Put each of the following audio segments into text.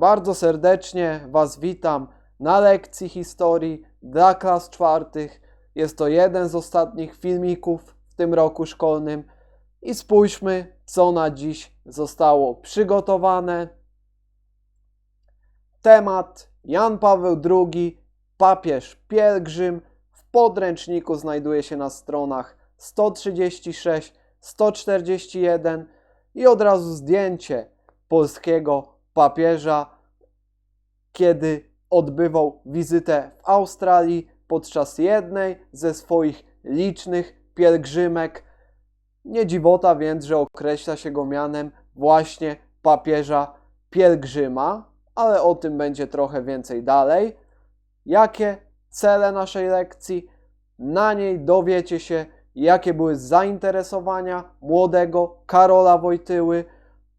Bardzo serdecznie Was witam na lekcji historii dla klas czwartych. Jest to jeden z ostatnich filmików w tym roku szkolnym i spójrzmy, co na dziś zostało przygotowane. Temat Jan Paweł II, papież pielgrzym. W podręczniku znajduje się na stronach 136, 141 i od razu zdjęcie polskiego papieża, kiedy odbywał wizytę w Australii podczas jednej ze swoich licznych pielgrzymek. Nie dziwota więc, że określa się go mianem właśnie papieża pielgrzyma, ale o tym będzie trochę więcej dalej. Jakie cele naszej lekcji? Na niej dowiecie się, jakie były zainteresowania młodego Karola Wojtyły.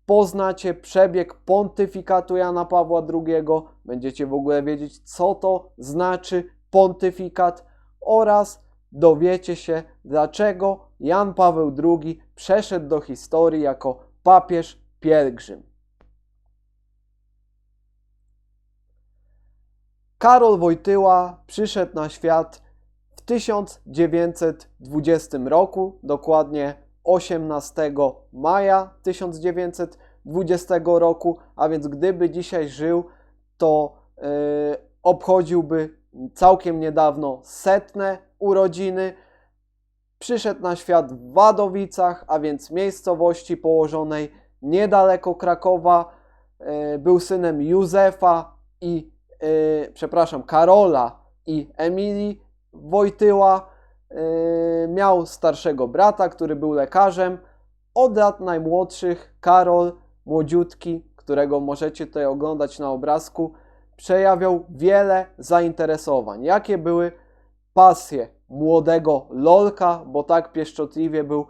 Poznacie przebieg pontyfikatu Jana Pawła II, będziecie w ogóle wiedzieć, co to znaczy pontyfikat oraz dowiecie się, dlaczego Jan Paweł II przeszedł do historii jako papież pielgrzym. Karol Wojtyła przyszedł na świat w 1920 roku, dokładnie 18 maja 1920 roku, a więc gdyby dzisiaj żył, to yy, obchodziłby całkiem niedawno setne urodziny. Przyszedł na świat w Wadowicach, a więc miejscowości położonej niedaleko Krakowa. Yy, był synem Józefa i, yy, przepraszam, Karola i Emilii Wojtyła. Yy, miał starszego brata, który był lekarzem. Od lat najmłodszych Karol, młodziutki, którego możecie tutaj oglądać na obrazku, przejawiał wiele zainteresowań. Jakie były pasje młodego Lolka, bo tak pieszczotliwie był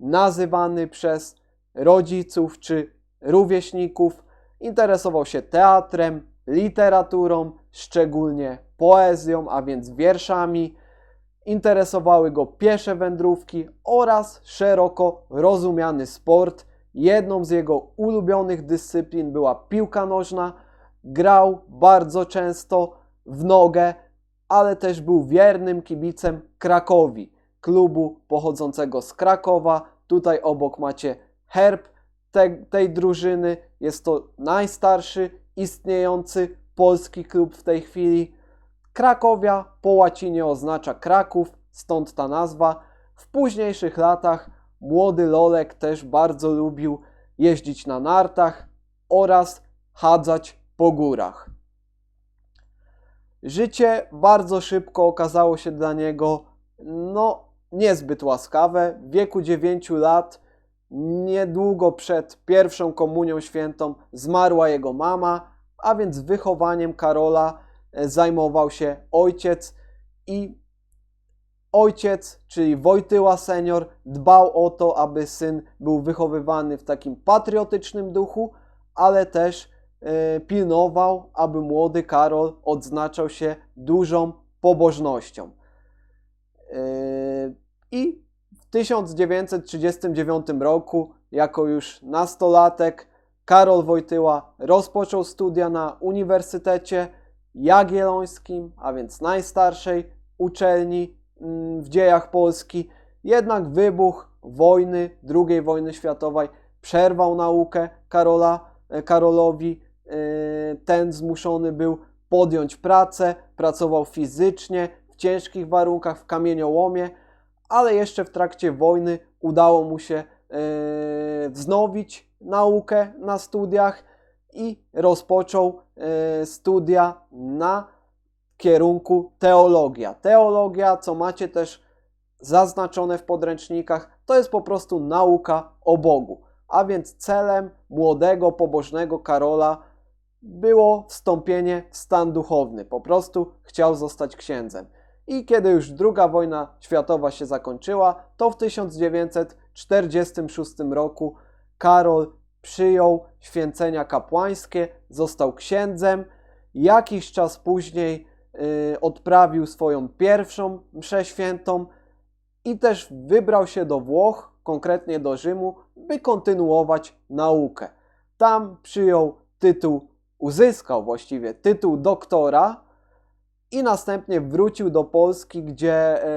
nazywany przez rodziców czy rówieśników. Interesował się teatrem, literaturą, szczególnie poezją, a więc wierszami. Interesowały go piesze wędrówki oraz szeroko rozumiany sport. Jedną z jego ulubionych dyscyplin była piłka nożna. Grał bardzo często w nogę, ale też był wiernym kibicem Krakowi, klubu pochodzącego z Krakowa. Tutaj obok macie herb te, tej drużyny. Jest to najstarszy istniejący polski klub w tej chwili. Krakowia po łacinie oznacza Kraków, stąd ta nazwa. W późniejszych latach młody Lolek też bardzo lubił jeździć na nartach oraz chadzać po górach. Życie bardzo szybko okazało się dla niego no niezbyt łaskawe. W wieku 9 lat, niedługo przed pierwszą komunią świętą, zmarła jego mama, a więc wychowaniem Karola zajmował się ojciec i ojciec, czyli Wojtyła senior, dbał o to, aby syn był wychowywany w takim patriotycznym duchu, ale też e, pilnował, aby młody Karol odznaczał się dużą pobożnością. E, I w 1939 roku, jako już nastolatek, Karol Wojtyła rozpoczął studia na Uniwersytecie Jagiellońskim, a więc najstarszej uczelni mm, w dziejach Polski. Jednak wybuch wojny, II wojny światowej przerwał naukę Karola, e, Karolowi. E, ten zmuszony był podjąć pracę, pracował fizycznie, w ciężkich warunkach, w kamieniołomie, ale jeszcze w trakcie wojny udało mu się e, wznowić naukę na studiach i rozpoczął studia na kierunku teologia. Teologia, co macie też zaznaczone w podręcznikach, to jest po prostu nauka o Bogu. A więc celem młodego, pobożnego Karola było wstąpienie w stan duchowny. Po prostu chciał zostać księdzem. I kiedy już II wojna światowa się zakończyła, to w 1946 roku Karol przyjął święcenia kapłańskie, został księdzem. Jakiś czas później y, odprawił swoją pierwszą mszę świętą i też wybrał się do Włoch, konkretnie do Rzymu, by kontynuować naukę. Tam przyjął tytuł uzyskał właściwie tytuł doktora i następnie wrócił do Polski, gdzie e,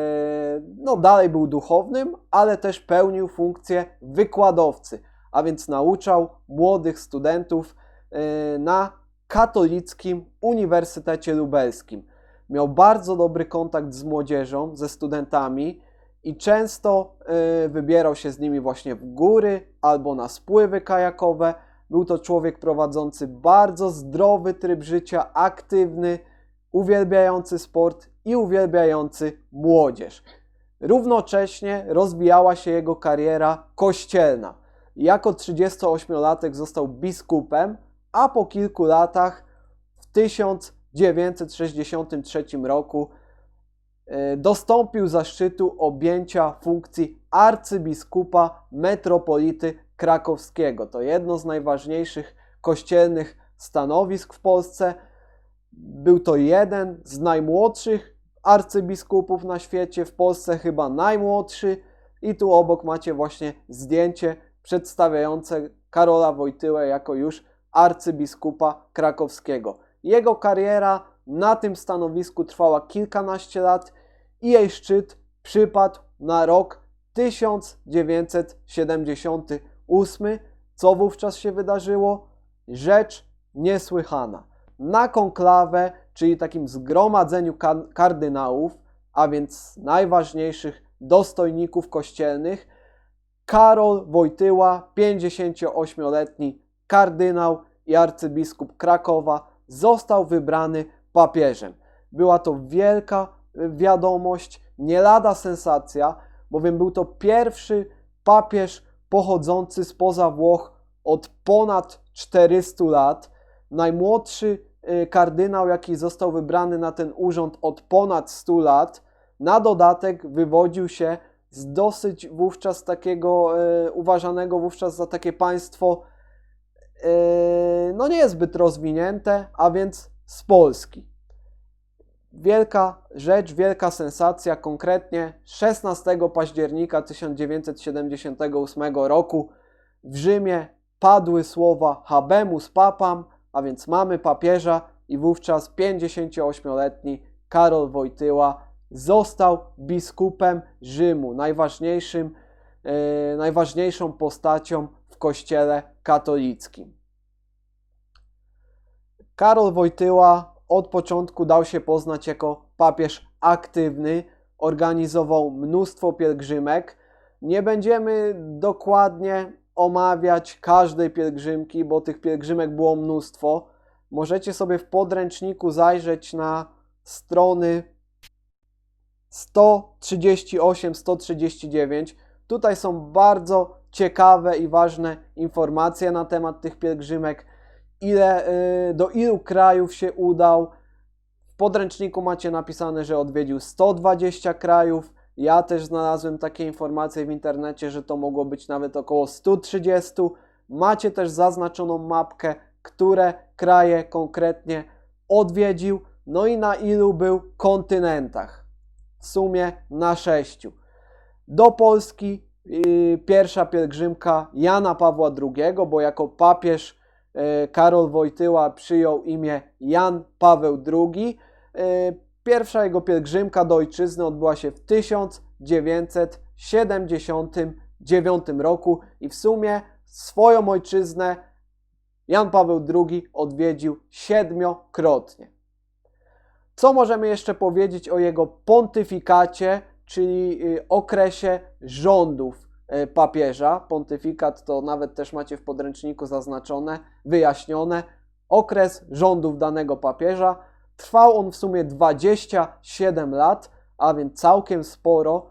no, dalej był duchownym, ale też pełnił funkcję wykładowcy, a więc nauczał młodych studentów e, na katolickim Uniwersytecie Lubelskim. Miał bardzo dobry kontakt z młodzieżą, ze studentami i często e, wybierał się z nimi właśnie w góry albo na spływy kajakowe. Był to człowiek prowadzący bardzo zdrowy tryb życia, aktywny, uwielbiający sport i uwielbiający młodzież. Równocześnie rozwijała się jego kariera kościelna. Jako 38-latek został biskupem, a po kilku latach w 1963 roku e, dostąpił zaszczytu objęcia funkcji arcybiskupa metropolity krakowskiego. To jedno z najważniejszych kościelnych stanowisk w Polsce. Był to jeden z najmłodszych arcybiskupów na świecie, w Polsce chyba najmłodszy. I tu obok macie właśnie zdjęcie przedstawiające Karola Wojtyłę jako już arcybiskupa krakowskiego. Jego kariera na tym stanowisku trwała kilkanaście lat i jej szczyt przypadł na rok 1978. Co wówczas się wydarzyło? Rzecz niesłychana. Na konklawę, czyli takim zgromadzeniu kardynałów, a więc najważniejszych dostojników kościelnych, Karol Wojtyła, 58-letni kardynał i arcybiskup Krakowa, został wybrany papieżem. Była to wielka wiadomość, nie lada sensacja, bowiem był to pierwszy papież pochodzący spoza Włoch od ponad 400 lat, najmłodszy y, kardynał, jaki został wybrany na ten urząd od ponad 100 lat. Na dodatek wywodził się z dosyć wówczas takiego, e, uważanego wówczas za takie państwo e, no niezbyt rozwinięte, a więc z Polski. Wielka rzecz, wielka sensacja, konkretnie 16 października 1978 roku w Rzymie padły słowa habemus papam, a więc mamy papieża i wówczas 58-letni Karol Wojtyła został biskupem Rzymu, najważniejszym, e, najważniejszą postacią w kościele katolickim. Karol Wojtyła od początku dał się poznać jako papież aktywny, organizował mnóstwo pielgrzymek. Nie będziemy dokładnie omawiać każdej pielgrzymki, bo tych pielgrzymek było mnóstwo. Możecie sobie w podręczniku zajrzeć na strony 138, 139. Tutaj są bardzo ciekawe i ważne informacje na temat tych pielgrzymek. Ile, y, do ilu krajów się udał. W podręczniku macie napisane, że odwiedził 120 krajów. Ja też znalazłem takie informacje w internecie, że to mogło być nawet około 130. Macie też zaznaczoną mapkę, które kraje konkretnie odwiedził, no i na ilu był kontynentach w sumie na sześciu. Do Polski yy, pierwsza pielgrzymka Jana Pawła II, bo jako papież yy, Karol Wojtyła przyjął imię Jan Paweł II. Yy, pierwsza jego pielgrzymka do ojczyzny odbyła się w 1979 roku i w sumie swoją ojczyznę Jan Paweł II odwiedził siedmiokrotnie. Co możemy jeszcze powiedzieć o jego pontyfikacie, czyli y, okresie rządów y, papieża? Pontyfikat to nawet też macie w podręczniku zaznaczone, wyjaśnione. Okres rządów danego papieża trwał on w sumie 27 lat, a więc całkiem sporo.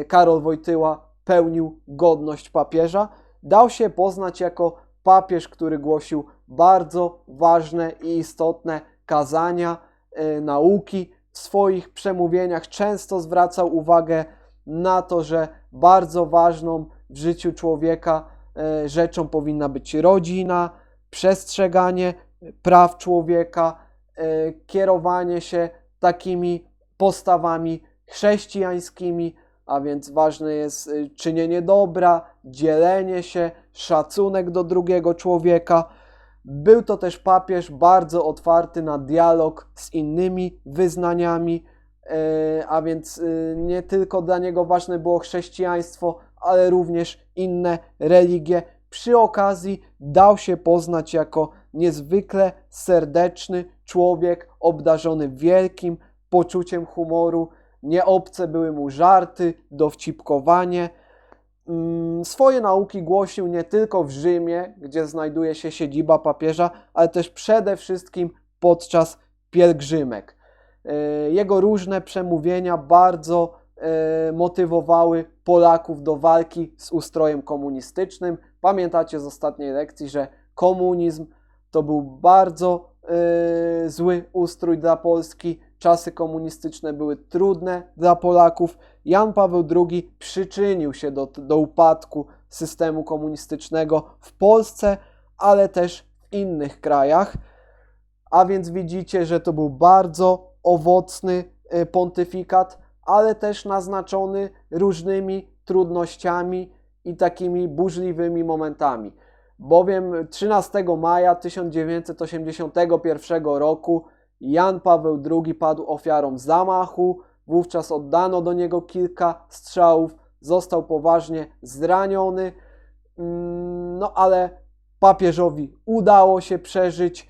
Y, Karol Wojtyła pełnił godność papieża. Dał się poznać jako papież, który głosił bardzo ważne i istotne kazania nauki. W swoich przemówieniach często zwracał uwagę na to, że bardzo ważną w życiu człowieka e, rzeczą powinna być rodzina, przestrzeganie praw człowieka, e, kierowanie się takimi postawami chrześcijańskimi, a więc ważne jest czynienie dobra, dzielenie się, szacunek do drugiego człowieka. Był to też papież bardzo otwarty na dialog z innymi wyznaniami, e, a więc e, nie tylko dla niego ważne było chrześcijaństwo, ale również inne religie. Przy okazji dał się poznać jako niezwykle serdeczny człowiek, obdarzony wielkim poczuciem humoru. Nieobce były mu żarty, dowcipkowanie. Mm, Swoje nauki głosił nie tylko w Rzymie, gdzie znajduje się siedziba papieża, ale też przede wszystkim podczas pielgrzymek. E, Jego różne przemówienia bardzo e, motywowały Polaków do walki z ustrojem komunistycznym. Pamiętacie z ostatniej lekcji, że komunizm to był bardzo e, zły ustrój dla Polski. Czasy komunistyczne były trudne dla Polaków. Jan Paweł II przyczynił się do, do upadku systemu komunistycznego w Polsce, ale też w innych krajach. A więc widzicie, że to był bardzo owocny e, pontyfikat, ale też naznaczony różnymi trudnościami i takimi burzliwymi momentami. Bowiem 13 maja 1981 roku Jan Paweł II padł ofiarą zamachu, wówczas oddano do niego kilka strzałów, został poważnie zraniony, Mm, no ale papieżowi udało się przeżyć.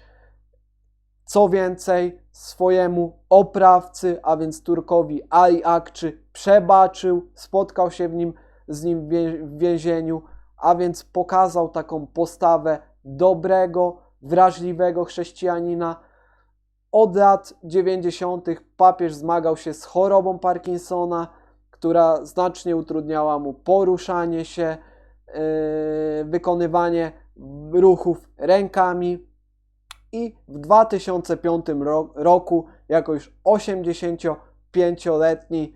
Co więcej, swojemu oprawcy, a więc Turkowi Ali Akczy, przebaczył, spotkał się w nim, z nim w wię- w więzieniu, a więc pokazał taką postawę dobrego, wrażliwego chrześcijanina. Od lat 90. papież zmagał się z chorobą Parkinsona, która znacznie utrudniała mu poruszanie się, yy, wykonywanie ruchów rękami. I w 2005 ro- roku, jako już 85-letni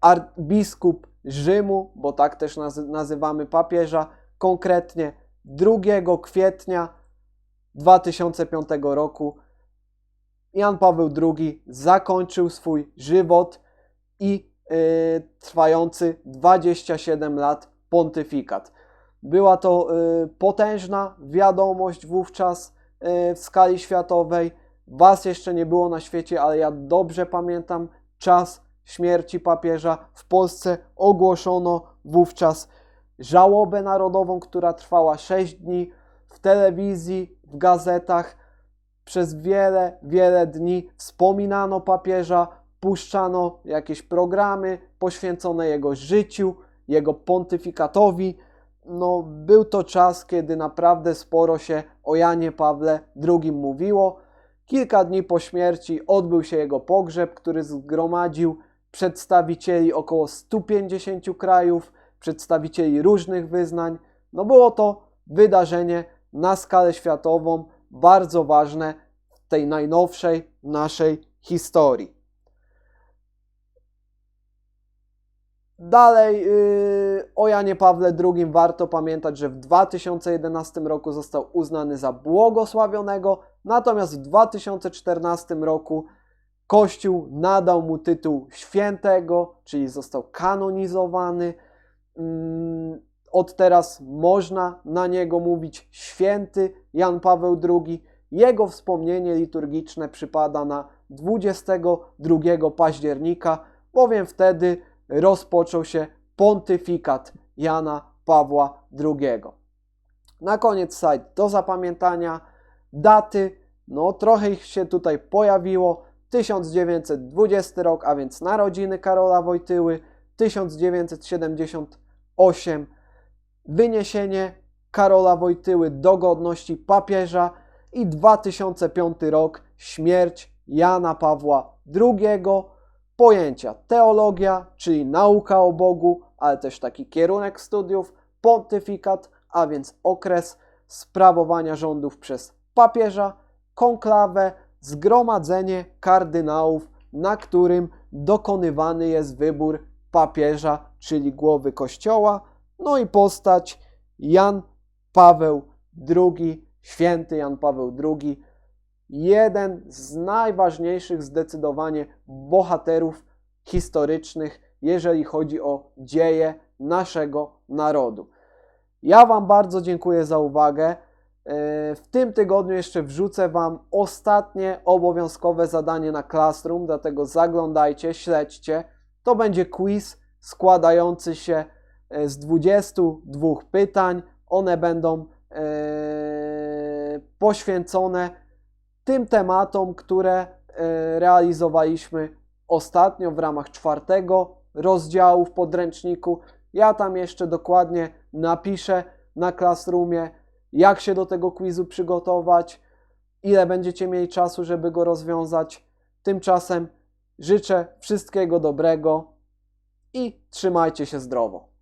ar- biskup Rzymu, bo tak też nazy- nazywamy papieża, konkretnie 2 kwietnia 2005 roku Jan Paweł II zakończył swój żywot i yy, trwający 27 lat pontyfikat. Była to yy, potężna wiadomość wówczas yy, w skali światowej. Was jeszcze nie było na świecie, ale ja dobrze pamiętam czas śmierci papieża. W Polsce ogłoszono wówczas żałobę narodową, która trwała 6 dni. W telewizji, w gazetach przez wiele, wiele dni wspominano papieża, puszczano jakieś programy poświęcone jego życiu, jego pontyfikatowi. No, był to czas, kiedy naprawdę sporo się o Janie Pawle II mówiło. Kilka dni po śmierci odbył się jego pogrzeb, który zgromadził przedstawicieli około 150 krajów, przedstawicieli różnych wyznań. No, było to wydarzenie na skalę światową, bardzo ważne w tej najnowszej naszej historii. Dalej yy, o Janie Pawle II warto pamiętać, że w 2011 roku został uznany za błogosławionego, natomiast w 2014 roku Kościół nadał mu tytuł świętego, czyli został kanonizowany. Mm, Od teraz można na niego mówić święty Jan Paweł II. Jego wspomnienie liturgiczne przypada na 22 października, bowiem wtedy rozpoczął się pontyfikat Jana Pawła II. Na koniec slajd do zapamiętania daty. No, trochę ich się tutaj pojawiło. 1920 rok, a więc narodziny Karola Wojtyły, 1978 wyniesienie Karola Wojtyły do godności papieża i 2005 rok śmierć Jana Pawła II. Pojęcia teologia, czyli nauka o Bogu, ale też taki kierunek studiów, pontyfikat, a więc okres sprawowania rządów przez papieża, konklawę, zgromadzenie kardynałów, na którym dokonywany jest wybór papieża, czyli głowy kościoła, no i postać Jan Paweł II, święty Jan Paweł II, jeden z najważniejszych zdecydowanie bohaterów historycznych, jeżeli chodzi o dzieje naszego narodu. Ja Wam bardzo dziękuję za uwagę. W tym tygodniu jeszcze wrzucę Wam ostatnie obowiązkowe zadanie na Classroom, dlatego zaglądajcie, śledźcie. To będzie quiz składający się e, z 22 pytań. One będą e, poświęcone tym tematom, które e, realizowaliśmy ostatnio w ramach czwartego rozdziału w podręczniku. Ja tam jeszcze dokładnie napiszę na Classroomie, jak się do tego quizu przygotować, ile będziecie mieli czasu, żeby go rozwiązać. Tymczasem życzę wszystkiego dobrego i trzymajcie się zdrowo.